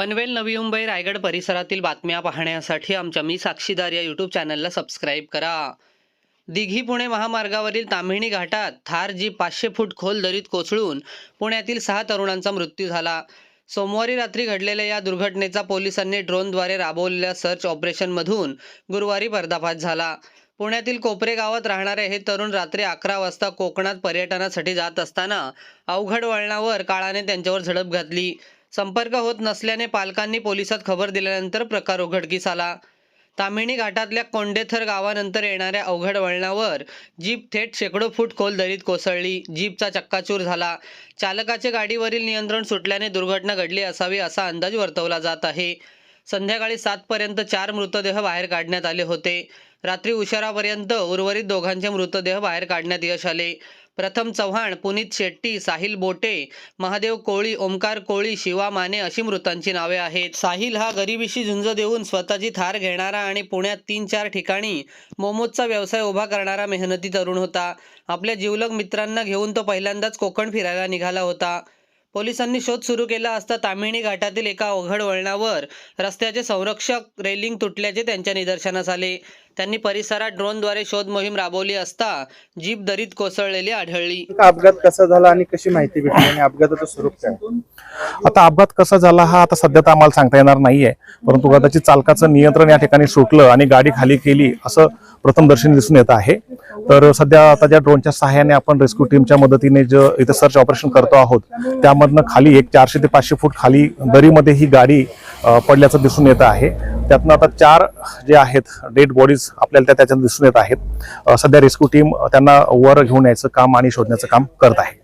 पनवेल नवी मुंबई रायगड परिसरातील बातम्या पाहण्यासाठी आमच्या मी साक्षीदार या यूट्यूब चॅनलला सबस्क्राईब करा. दिघी पुणे महामार्गावरील ताम्हिणी घाटात थार जी पाचशे फूट खोल दरीत कोसळून पुण्यातील सहा तरुणांचा मृत्यू झाला. सोमवारी रात्री घडलेल्या या दुर्घटनेचा पोलिसांनी ड्रोनद्वारे राबवलेल्या सर्च ऑपरेशनमधून गुरुवारी पर्दाफाश झाला. पुण्यातील कोपरे गावात राहणारे हे तरुण रात्री अकरा वाजता कोकणात पर्यटनासाठी जात असताना अवघड वळणावर काळाने त्यांच्यावर झडप घातली. संपर्क होत नसल्याने पालकांनी पोलिसात खबर दिल्यानंतर प्रकार उघडकीस आला. तामिणी घाटातल्या कोंडेथर गावानंतर येणाऱ्या अवघड वळणावर जीप थेट शेकडो फूट खोल दरीत कोसळली. जीपचा चक्काचूर झाला. चालकाचे गाडीवरील नियंत्रण सुटल्याने दुर्घटना घडली असावी असा अंदाज वर्तवला जात आहे. संध्याकाळी सातपर्यंत चार मृतदेह बाहेर काढण्यात आले होते. रात्री उशिरापर्यंत उर्वरित दोघांचे मृतदेह बाहेर काढण्यात यश आले. प्रथम चव्हाण पुनीत शेट्टी साहिल बोटे महादेव कोळी ओमकार कोळी शिवा माने अशी मृतांची नावे आहेत. साहिल हा गरिबीशी झुंज देऊन स्वतःची थार घेणारा आणि पुण्यात तीन चार ठिकाणी मोमोजचा व्यवसाय उभा करणारा मेहनती तरुण होता. आपल्या जिवलग मित्रांना घेऊन तो पहिल्यांदाच कोकण फिरायला निघाला होता. पोलिसांनी शोध सुरू केला असता तामिणी घाटातील एका अवघड वळणावर रस्त्याचे संरक्षक रेलिंग तुटल्याचे त्यांच्या निदर्शनास आले. त्यांनी परिसरात ड्रोनद्वारे शोध मोहीम राबवली असता जीप दरीत कोसळलेली आढळली. अपघात कसा झाला आणि कशी माहिती भेटली आणि अपघाताचं स्वरूप काय? आता अपघात कसा झाला हा आता सध्या तर आम्हाला सांगता येणार नाहीये. परंतु कदाचित चालकाचं नियंत्रण या ठिकाणी सुटलं आणि गाडी खाली केली असं प्रथमदर्शनी दिसून येत आहे. तर सध्या आता ज्या ड्रोनच्या सहाय्याने आपण रेस्क्यू टीमच्या मदतीने जे इथे सर्च ऑपरेशन करतो आहोत त्यामधनं खाली एक चारशे ते पाचशे फूट खाली दरीमध्ये ही गाडी पडल्याचं दिसून येत आहे. त्यातनं आता चार जे आहेत डेड बॉडीज आपल्याला त्या त्याच्यात दिसून येत आहेत. सध्या रेस्क्यू टीम त्यांना वर घेऊन यायचं काम आणि शोधण्याचं काम करत आहे.